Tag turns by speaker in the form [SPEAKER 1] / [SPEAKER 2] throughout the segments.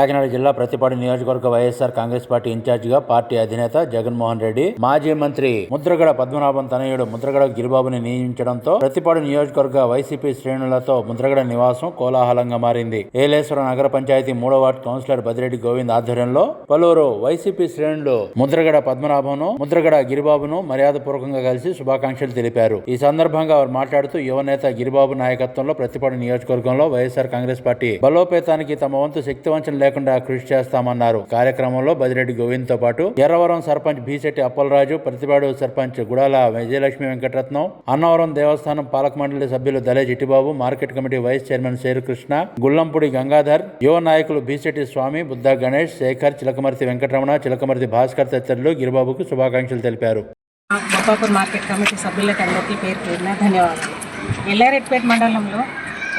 [SPEAKER 1] కాకినాడ జిల్లా ప్రతిపాడు నియోజకవర్గ YSR Congress party ఇన్ఛార్జిగా పార్టీ అధినేత జగన్మోహన్ రెడ్డి. మాజీ మంత్రి ముద్రగడ పద్మనాభం తనయుడు ముద్రగడ గిరిబాబుని నియమించడంతో ప్రతిపాడు నియోజకవర్గ వైసీపీ శ్రేణులతో ముద్రగడ నివాసం కోలాహలంగా మారింది. ఏలేశ్వరం నగర పంచాయతీ మూడో వార్డు కౌన్సిలర్ బదిరెడ్డి గోవింద్ ఆధ్వర్యంలో పలువురు వైసీపీ శ్రేణులు ముద్రగడ పద్మనాభంను ముద్రగడ గిరిబాబును మర్యాదపూర్వకంగా కలిసి శుభాకాంక్షలు తెలిపారు. ఈ సందర్భంగా వారు మాట్లాడుతూ యువనేత గిరిబాబు నాయకత్వంలో ప్రతిపాడు నియోజకవర్గంలో వైఎస్ఆర్ కాంగ్రెస్ పార్టీ బలోపేతానికి తమ వంతు శక్తివంచన లేకుండా కృషి చేస్తామన్నారు. కార్యక్రమంలో బదిరెడ్డి గోవింద్తో పాటు ఎర్రవరం సర్పంచ్ భీసెట్టి అప్పలరాజు ప్రతిపాడు సర్పంచ్ గుడాల విజయలక్ష్మి వెంకటరత్నం అన్నవరం దేవస్థానం పాలక మండలి సభ్యులు Dale Chittibabu market committee vice chairman Serukrishna Gullampudi Gangadhar యువ నాయకులు బీశెట్టి స్వామి బుద్ధ గణేష్ శేఖర్ చిలకమర్తి వెంకటరమణ చిలకమర్తి భాస్కర్ తదితరులు గిరిబాబుకు శుభాకాంక్షలు తెలిపారు.
[SPEAKER 2] బొప్పాపూర్ మార్కెట్ కమిటీ సభ్యులకు అందరికీ పేరు పేరున ధన్యవాదాలు. ఎల్లారెడ్డిపేట మండలంలో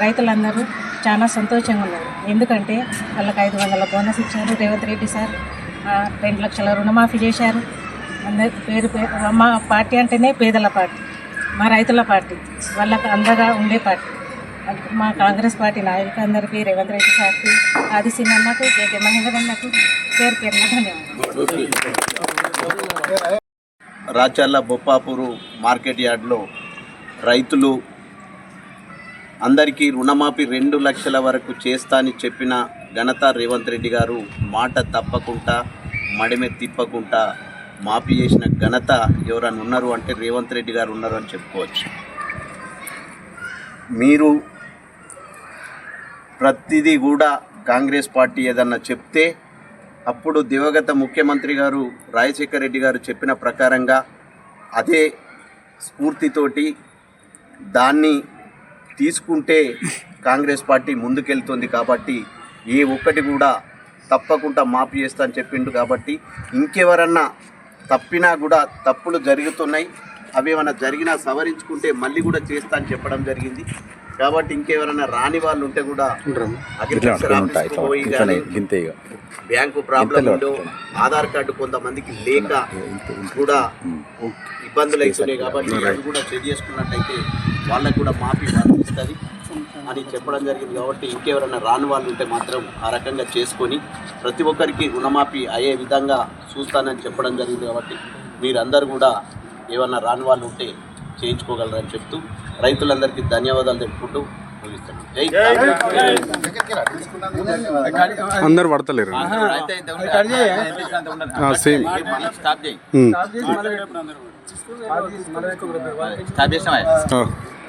[SPEAKER 2] రైతులందరూ చాలా సంతోషంగా ఉన్నారు. ఎందుకంటే వాళ్ళకి ఐదు వందల బోనస్ ఇచ్చారు. రేవంత్ రెడ్డి సార్ రెండు లక్షల రుణమాఫీ చేశారు. అందరి పేరు పేరు మా పార్టీ అంటేనే పేదల పార్టీ మా రైతుల పార్టీ వాళ్ళకు అందగా ఉండే పార్టీ. మా కాంగ్రెస్ పార్టీ నాయకులందరికీ రేవంత్ రెడ్డి సార్కి ఆది సిన్నకు కేకే మహేందర్ అన్నకు పేరు పేరున ధన్యవాదాలు.
[SPEAKER 3] రాచర్ల బొప్పాపూరు మార్కెట్ యార్డ్లో రైతులు అందరికీ రుణమాఫీ రెండు లక్షల వరకు చేస్తా అని చెప్పిన ఘనత రేవంత్ రెడ్డి గారు మాట తప్పకుండా మడిమె తిప్పకుండా మాఫీ చేసిన ఘనత ఎవరైనా ఉన్నారు అంటే రేవంత్ రెడ్డి గారు ఉన్నారు అని చెప్పుకోవచ్చు. మీరు ప్రతిదీ కూడా కాంగ్రెస్ పార్టీ ఏదన్నా చెప్తే అప్పుడు దివగత ముఖ్యమంత్రి గారు రాజశేఖర రెడ్డి గారు చెప్పిన ప్రకారంగా అదే స్ఫూర్తితోటి దాన్ని తీసుకుంటే కాంగ్రెస్ పార్టీ ముందుకెళ్తుంది కాబట్టి ఏ ఒక్కటి కూడా తప్పకుండా మాఫీ చేస్తా అని చెప్పిండు కాబట్టి ఇంకెవరన్నా తప్పినా కూడా తప్పులు జరుగుతున్నాయి. అవి ఏమైనా జరిగినా సవరించుకుంటే మళ్ళీ కూడా చేస్తా అని చెప్పడం జరిగింది. కాబట్టి ఇంకెవరైనా రాని వాళ్ళు ఉంటే కూడా అగ్రికల్చర్ ఆఫీస్కి పోయి కానీ బ్యాంకు ప్రాబ్లం ఆధార్ కార్డు కొంతమందికి లేక కూడా ఇబ్బందులు అవుతున్నాయి కాబట్టి అది కూడా చెక్ చేసుకున్నట్టయితే వాళ్ళకు కూడా మాఫీ వర్తిస్తుంది అని చెప్పడం జరిగింది కాబట్టి ఇంకెవరైనా రాని వాళ్ళు ఉంటే మాత్రం ఆ రకంగా చేసుకొని ప్రతి ఒక్కరికి రుణమాఫీ అయ్యే విధంగా చూస్తానని చెప్పడం జరిగింది కాబట్టి మీరందరూ కూడా ఏమన్నా రాని వాళ్ళు ఉంటే చేయించుకోగలరని చెప్తూ రైతులందరికీ ధన్యవాదాలు తెలుపుకుంటూ.
[SPEAKER 4] అందరు పడతలేరు. సేమ్.
[SPEAKER 3] స్టాప్ చేయి